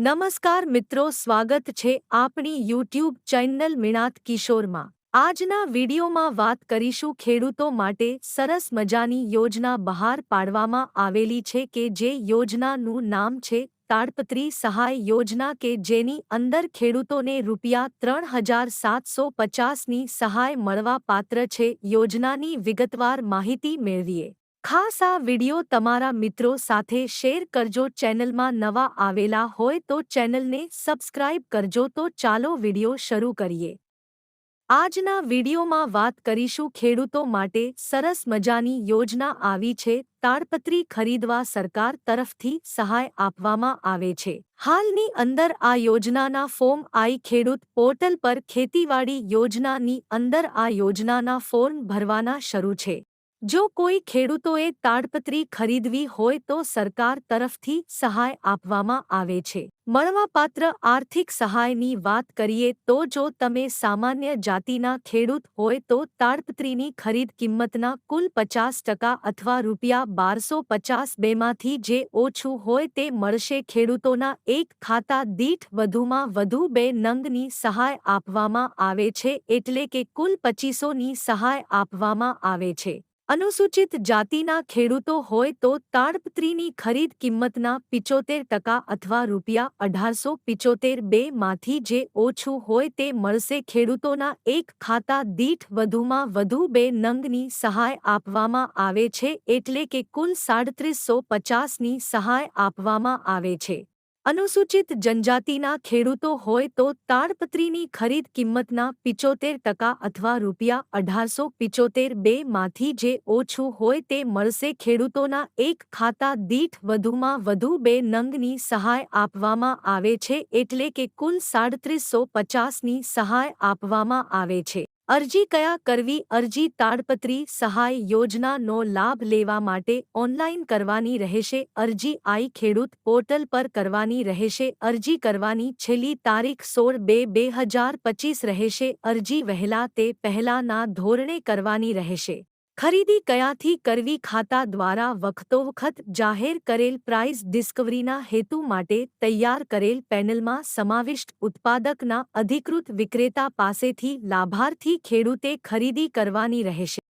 નમસ્કાર મિત્રો, સ્વાગત છે આપણી યુટ્યુબ ચેનલ મિણાત કિશોરમાં. આજના વિડીયોમાં વાત કરીશું ખેડૂતો માટે સરસ મજાની યોજના બહાર પાડવામાં આવેલી છે કે જે યોજનાનું નામ છે તાડપત્રી સહાય યોજના કે જેની અંદર ખેડૂતોને રૂપિયા ત્રણ હજાર સાતસો પચાસની સહાય મળવા પાત્ર છે. યોજનાની વિગતવાર માહિતી મેળવીએ. ખાસ આ વિડિયો તમારા મિત્રો સાથે શેર કરજો ચેનલમાં નવા આવેલા હોય તો ચેનલને સબસ્ક્રાઇબ કરજો તો ચાલો વિડિયો શરૂ કરીએ. આજના વિડિયોમાં વાત કરીશું ખેડૂતો માટે સરસ મજાની યોજના આવી છે, તાડપત્રી ખરીદવા સરકાર તરફથી સહાય આપવામાં આવે છે. હાલની અંદર આ યોજનાના ફોર્મ આઈ ખેડૂત પોર્ટલ પર ખેતીવાડી યોજનાની અંદર આ યોજનાના ફોર્મ ભરવાના શરૂ છે. જો કોઈ ખેડૂતોએ તાડપત્રી ખરીદવી હોય તો સરકાર તરફથી સહાય આપવામાં આવે છે. મળવાપાત્ર આર્થિક સહાયની વાત કરીએ તો જો તમે સામાન્ય જાતિના ખેડૂત હોય તો તાડપત્રીની ખરીદ કિંમતના કુલ પચાસ ટકા અથવા રૂપિયા બારસો પચાસ બેમાંથી જે ઓછું હોય તે મળશે. ખેડૂતોના એક ખાતા દીઠ વધુમાં વધુ બે નંગની સહાય આપવામાં આવે છે એટલે કે કુલ પચીસોની સહાય આપવામાં આવે છે. અનુસૂચિત જાતિના ખેડૂતો હોય તો તાડપત્રીની ખરીદ કિંમતના પિચોતેર ટકા અથવા રૂપિયા અઢારસો પિચોતેર બેમાંથી જે ઓછું હોય તે મળશે. ખેડૂતોના એક ખાતા દીઠ વધુમાં વધુ બે નંગની સહાય આપવામાં આવે છે એટલે કે કુલ સાડત્રીસો પચાસની સહાય આપવામાં આવે છે. અનુસૂચિત જનજાતિના ખેડૂતો હોય તો તાડપત્રીની ખરીદ કિંમતના પિચોતેર ટકા અથવા રૂપિયા અઢારસો પિચોતેર બેમાંથી જે ઓછું હોય તે મળશે. ખેડૂતોના એક ખાતા દીઠ વધુમાં વધુ બે નંગની સહાય આપવામાં આવે છે એટલે કે કુલ સાડત્રીસો પચાસની સહાય આપવામાં આવે છે. અરજી કયા કરવી, અરજી તાડપત્રી, સહાય યોજનાનો લાભ લેવા માટે ઓનલાઈન કરવાની રહેશે, અરજી આઈ ખેડૂત પોર્ટલ પર કરવાની રહેશે, અરજી કરવાની છેલ્લી તારીખ સોળ બે બે હજાર પચીસ રહેશે, અરજી વહેલા તે પહેલાના ધોરણે કરવાની રહેશે. ખરીદી કયાથી કરવી ખાતા દ્વારા વખતોવખત જાહેર કરેલ પ્રાઇઝ ડિસ્કવરીના હેતુ માટે તૈયાર કરેલ પેનલમાં સમાવિષ્ટ ઉત્પાદકના અધિકૃત વિક્રેતા પાસેથી લાભાર્થી ખેડૂતે ખરીદી કરવાની રહેશે.